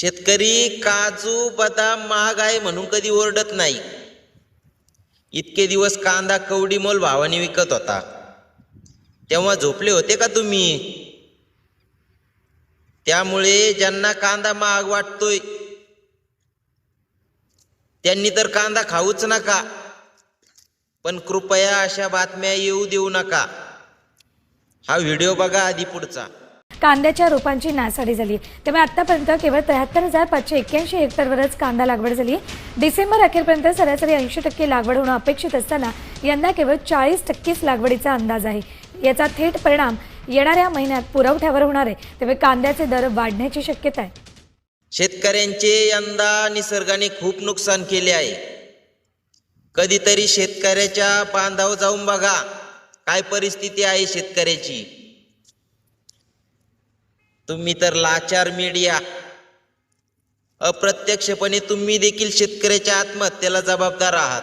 शेतकरी काजू बदाम महाग आहे म्हणून कधी ओरडत नाही. इतके दिवस कांदा कवडी मोल भावाने विकत होता. तेव्हा झोपले होते का तुम्ही? त्यामुळे ज्यांना कांदा महाग वाटतोय त्यांनी तर कांदा खाऊच नका. पण कृपया अशा बातम्या येऊ देऊ नका. हा व्हिडिओ बघा आधी पुढचा. कांद्याच्या रोपांची नासाडी झाली. त्यामुळे आतापर्यंत केवळ त्र्याहत्तर हजार पाचशे एक्क्याऐंशी हेक्टरवरच कांदा लागवड झाली. डिसेंबर अखेरपर्यंत सरासरी ऐंशी टक्के लागवड होणं अपेक्षित असताना यंदा केवळ चाळीस टक्केच लागवडीचा अंदाज आहे. याचा थेट परिणाम येणाऱ्या महिन्यात पुरवठ्यावर होणार आहे. त्यामुळे कांद्याचे दर वाढण्याची शक्यता आहे. शेतकऱ्यांचे यंदा निसर्गाने खूप नुकसान केले आहे. कधीतरी शेतकऱ्याच्या बांधावर जाऊन बघा काय परिस्थिती आहे शेतकऱ्याची. तुम्ही तर लाचार मीडिया अप्रत्यक्षपणे तुम्ही देखील शेतकऱ्याच्या आत्महत्येला जबाबदार आहात.